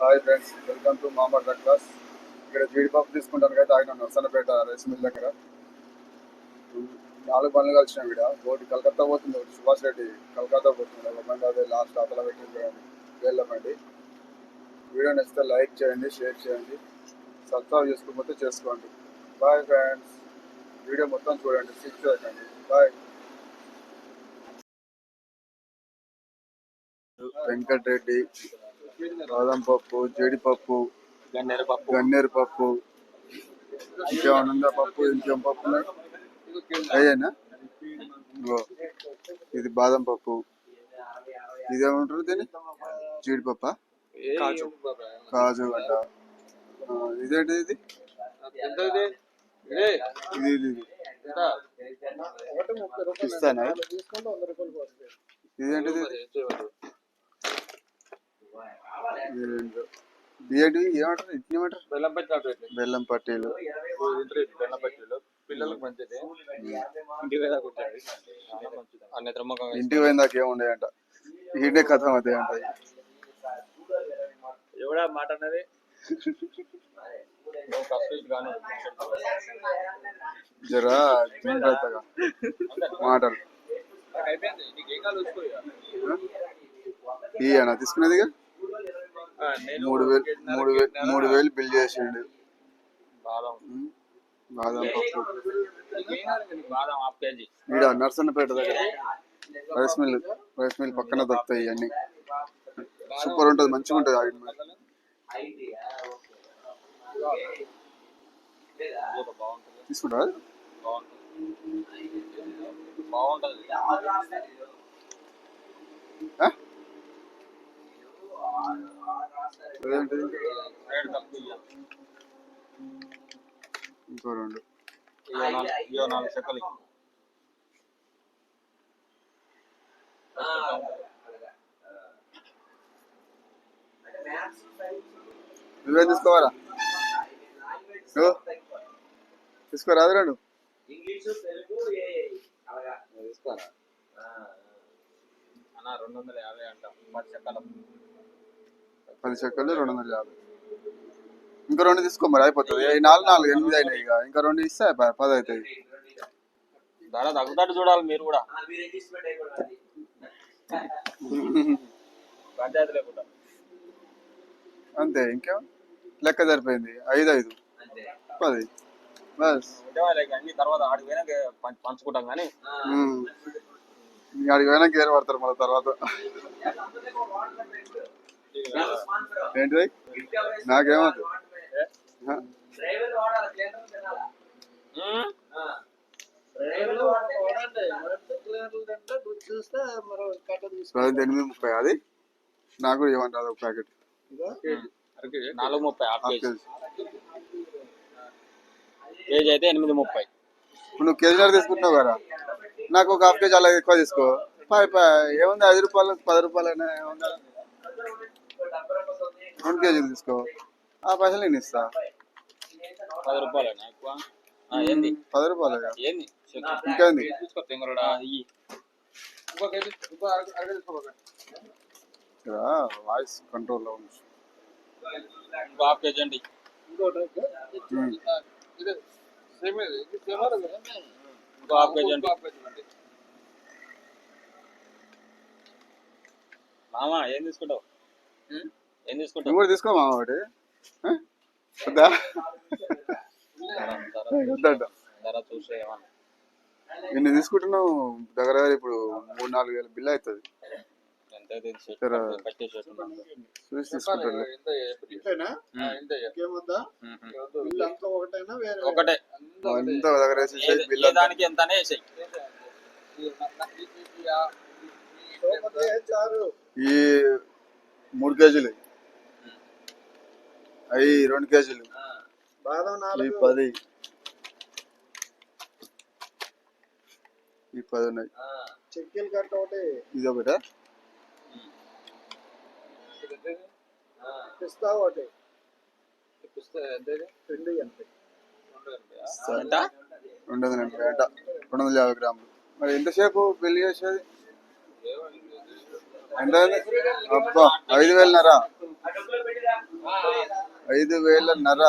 Hi friends welcome to మామర్ class ఇక్కడ జీడిపప్పు తీసుకుంటాను అయితే ఆయన నర్సన్నపేట రైస్ మిల్ దగ్గర. నాలుగు బండ్లు కలిసిన ఇక్కడ. ఒకటి కలకత్తా పోతుంది ఒకటి సుభాష్ రెడ్డి కలకత్తా పోతుంది. ఒక బండి అదే లాస్ట్ అతల పెట్టి వెళ్ళమండి వీడియో నచ్చితే లైక్ చేయండి షేర్ చేయండి సబ్స్క్రైబ్ చేసుకోకపోతే చేసుకోండి. బాయ్ ఫ్రెండ్స్ వీడియో మొత్తం చూడండి సిక్స్ చేయకండి. బాయ్ వెంకటరెడ్డి బాదం పప్పు జీడిపప్పు గన్నేరు పప్పు గన్నేరు పప్పు ఇంకేమైనా ఉందా పప్పు? ఇంకేం పప్పు అయ్యేనా? ఇది బాదం పప్పు ఇదేమంటారు దీన్ని? జీడిపప్ప? కాజు. కాజు ఆ, ఇదేంటి ఇది? ఇది. ఇది ఇది ఇస్తానా? ఇదేంటిది? బియ్యటి ఏమంటారు? ఇడ్లీ ఏమంటారు బెల్లం పెట్టినట్టు బెల్లం పట్టీలు బెల్లం పట్టీలు పిల్లలకు మంచిది. ఇంటి మీద కూర్చోండి. అన్ని ఇంటికి పోయిన దాకా ఏముండయంట? ఈడే కథం అదే అంట. ఎవడా మాట అన్నది? జరా జాగ్రత్తగా మాటలు. చూసుకో ఇయ్యనా తీసుకునేదిగా మూడు వేలు మూడు వేలు మూడు వేలు బిల్ చేసిండు. బాదం. పప్పు. ఈడ నర్సన్నపేట దగ్గర. రైస్ మిల్ రైస్ మిల్ పక్కన దొరుకుతాయి ఇవన్నీ. సూపర్ ఉంటుంది మంచిగా ఉంటుంది ఆయిల్ మిల్. బాగుంటుంది తీసుకుంటారా బాగుంటుంది బాగుంటుంది ఆ? అదేంటిది రేటు తక్కువ ఇయ్య. ఇంకో రెండు. నాలుగు చెక్కలు. నువ్వే తీసుకోవాలా? తీసుకోరాదు రాడు తీసుకోరా రెండు వందల యాభై అంట. పది చెక్కలు పది చెక్కలు రెండు వందల యాభై. ఇంకా రెండు తీసుకో మరి అయిపోతుంది. ఈ నాలుగు నాలుగు ఎనిమిది అయినాయి ఇక. ఇంకా రెండు ఇస్తే పది అవుతాయి ధర తగ్గుతాడు చూడాలి మీరు కూడా. అంతే ఇంకేం లెక్క సరిపోయింది. ఐదు ఐదు. పది. బస్. అన్ని తర్వాత ఆడికి పోయినాక పంచుకుంటాం కానీ. ఉమ్. ఇంక అడిగి పోయినా గేర్ పడతారు మళ్ళీ తర్వాత. నాకేమవుతుంది? ఉమ్, పది ఎనిమిది ముప్పై? అది? నాకు ఇవ్వండి ఒక ప్యాకెట్? నాలుగు ముప్పై కేజీ. అయితే ఎనిమిది ముప్పై. నువ్వు కేజీన్నర తీసుకుంటున్నావు కదా? నాకు ఒక హాఫ్ కేజీ అలా ఎక్కువ తీసుకో. ఏముంది ఐదు రూపాయలు పది రూపాయలు అయినా ఏముంది? రెండు కేజీలు తీసుకో. ఆ పైసలు నేను ఇస్తా. పది ఏంది? పది రూపాయలు ఏంది. ఇంకేంది. ఇక్కడ వాయిస్ కంట్రోల్లో ఉంది. హాఫ్ కేజీ అండి. హాఫ్ కేజీ అండి. మామ ఏం తీసుకుంటావు? ఏం తీసుకుంటావు కూడా తీసుకో మామ ఒకటి? వద్దా ధర- వద్దంట ధర చూసే ఏమన్నా నిన్ను తీసుకుంటున్నావు దగ్గర దగ్గర ఇప్పుడు మూడు నాలుగు వేల బిల్ అవుతుంది ఎంత. చూసి ఒకటే అంతా దగ్గర బిల్ దానికి వేసాయి ఈ మూడు కేజీలు. అవి రెండు కేజీలు. ఈ పది. ఈ పది ఉన్నాయి. చెక్కీలు కట్ట ఒకటి. ఇది ఒకటా? పిస్తా ఒకటి? రెండు ఎనభై రెండు వందల ఎనభై అంట రెండు వందల యాభై గ్రాములు. మరి ఎంతసేపు బిల్ చేసేది? అంటే అబ్బా ఐదు వేలన్నర ఐదు వేల నర.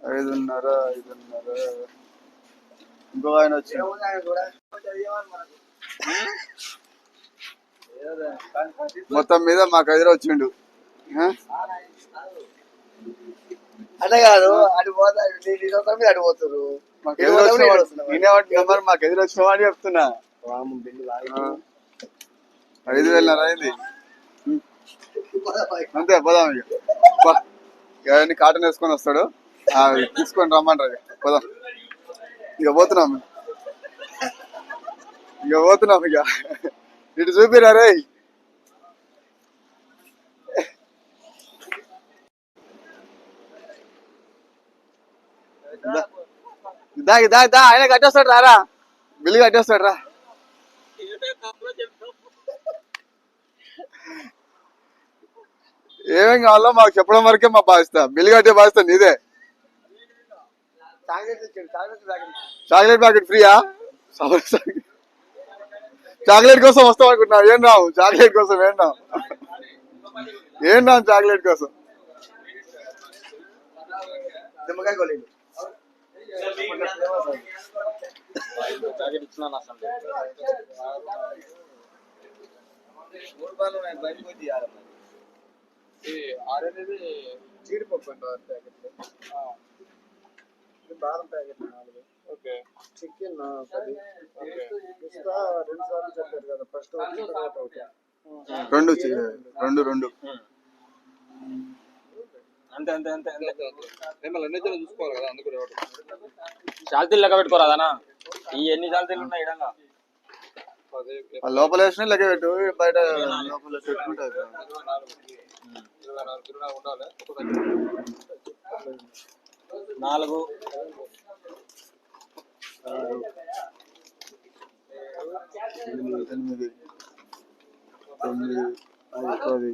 ఐదున్నర ఐదున్నర ఇంకో ఆయన వచ్చాడు. మొత్తం మీద మాకు ఎదురు వచ్చిండు. అదే కాదు అటు పోతా అటు పోతారు మాకు ఎదురు వచ్చిన మరి మాకు ఎదురు వచ్చిన అని చెప్తున్నా. ఐదు వేలన్నర అయింది అంతే పోదాం ఇక. అవన్నీ కాటన్ వేసుకొని వస్తాడు? ఆ, తీసుకొని రమ్మంటారు ఇక. పోదాం. ఇక పోతున్నాం. ఇక పోతున్నాం ఇక. ఇటు చూపిరా రే దా దా దా ఆయన కట్టేస్తాడు రారా. బిల్లు కట్టేస్తాడు రా. ఏమేం కావాలో మాకు చెప్పడం వరకే మా బాధ్యత. బిల్లు కట్టే బాధ్యత నీదే. Chocolate packet ఫ్రీయా? చాక్లెట్ కోసం వస్తాం అనుకుంటున్నావు. ఏం రావు? చాక్లెట్ కోసం ఏం రావు? ఏం రావు చాక్లెట్ కోసం? నిమ్మకాయ జీడిపప్పు అంట ప్యాకెట్ బాదం ప్యాకెట్ నాలుగు ఓకే చికెన్ పది పిస్తా రెండు సార్లు చెప్పారు కదా ఫస్ట్ రెండు. రెండు రెండు అంతే అంతే అంతే మిమ్మల్ని రోజులు చూసుకోవాలి కదా అందుకు. శాల్తీలు లెక్క పెట్టుకోరాదనా ఈ ఎన్ని శాల్తీలు ఉన్నాయి ఇడంగా లోపల వేసిన లెక్క పెట్టు బయట లోపల నాలుగు. ఎనిమిది తొమ్మిది పది.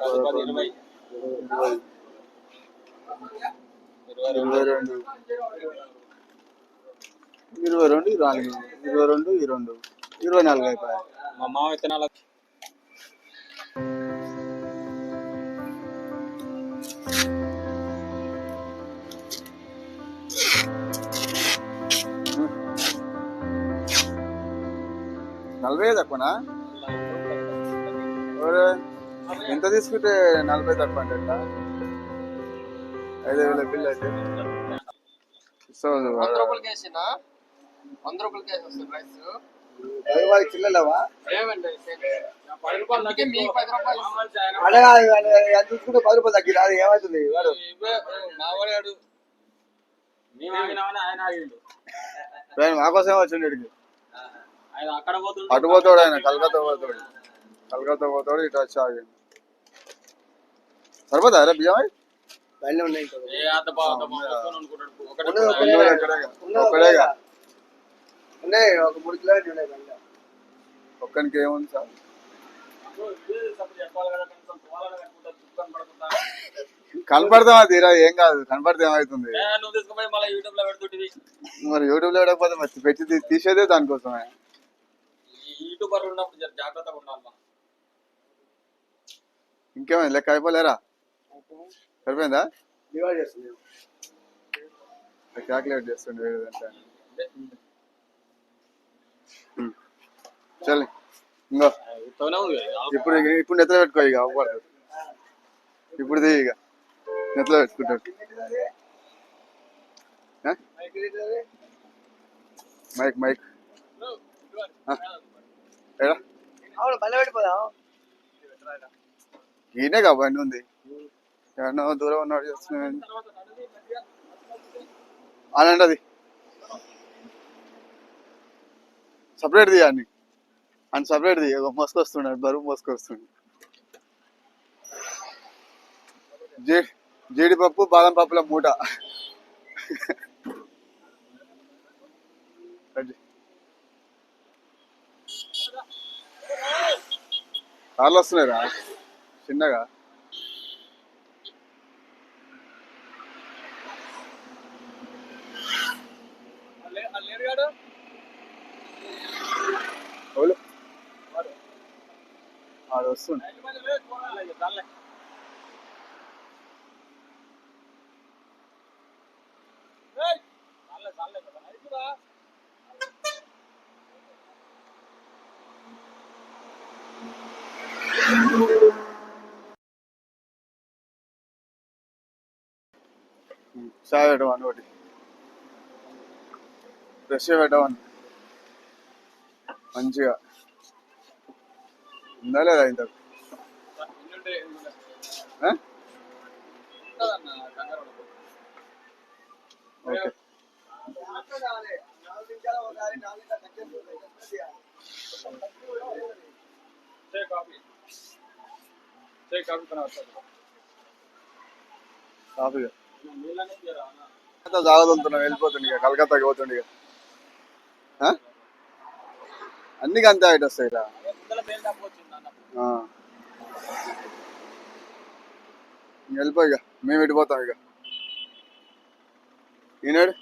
ఇరవై ఇరవై ఇరవై రెండు ఇరవై రెండు ఇరవై రెండు నాలుగు ఇరవై రెండు ఈ రెండు ఇరవై నాలుగు అయిపోయాయి మా మామ విత్తనాల నలభై తక్కువనా ఒరే, ఎంత తీసుకుంటే నలభై తక్కువ అంటే ఎట్లా? ఐదు వేల బిల్ అయితే. నువ్వు. వంద రూపాయలకి వేసిన? వంద రూపాయలకి వేసి వస్తుంది ప్రైస్ చూసుకుంటే పది రూపాయలు తగ్గి రాదు ఏమవుతుంది? వాడు మావాడాడు మేము ఆగినామని ఆయన ఆగిండు. ఆయన మా కోసం వచ్చిండు ఇక్కడికి. ఆయన అక్కడ పోతుండు అటు పోతాడు ఆయన కలకత్తా పోతాడు. కలకత్తా పోతాడు ఇటు వచ్చి ఆగిండు సరిపోతా అరే బియ్యం బండి ఉన్నాయి ఏ అంత బాగా అంత బాగా వస్తాను అనుకుంటాడు ఒకటి ఉన్నది ఉన్నాయి ఒక మూడు కిలోమీటర్లు ఉన్నాయి బండి ఒక్కనికి ఏముంది సార్? కనపడతామా తీరా? ఏం కాదు కనపడితే ఏమవుతుంది ఏ, నువ్వు తీసుకుపోయి మళ్ళీ యూట్యూబ్లో పెడుతుంటివి మరి యూట్యూబ్లో లేకపోతే మరి పెట్టి తీసేదే దానికోసమే. ఈ యూట్యూబర్ ఉన్నప్పుడు జర జాగ్రత్తగా ఉండాలి మనం. ఇంకేమైంది? లెక్క అయిపోలేరా? సరిపోయిందా? క్యాల్కులేట్ చేస్తుండే వేరేదంటే చల్ ఇంకో. ఇప్పుడు ఇప్పుడు నెత్తలో పెట్టుకో ఇక ఇప్పుడు ఇక నెత్తలో పెట్టుకుంటాడు? Mike mike? ఏడా? ఈయనే కా బండి ఉంది. ఎన్నో దూరం ఉన్నాడు చేస్తున్నాడు అనండి అది సపరేట్ తీయండి అని సపరేట్ తీ ఒక మోసుకొస్తున్నాడు. బరువు మోసుకొస్తుండు జే జీడిపప్పు బాదం పప్పుల మూట. అది. కార్లు వస్తున్నాయిరా. చిన్నగా వాడు వస్తుంది చాయ్ పెట్టమని ఒకటి ఫ్రెష్ పెట్టమని మంచిగా ఉందా లేదా ఇంత ఎన్నుంటే ఎన్నుంటే. ఆ? ఉంటుందన్న కంగారు పడకు. ఓకే చే కాఫీ చే కాఫీ పని వస్తుంది కాఫీగా నీళ్ళనే తీయరా అన్న? కలకత్తా జాగ్రత్త వెళ్ళిపోతుంది ఇక కలకత్తాకి పోతుంది ఇక ఆ? అన్ని అంతే ఐట్ వస్తాయి ఇలా వెళ్ళిపో మేము ఇడిపోతాం ఇక. ఈనాడు?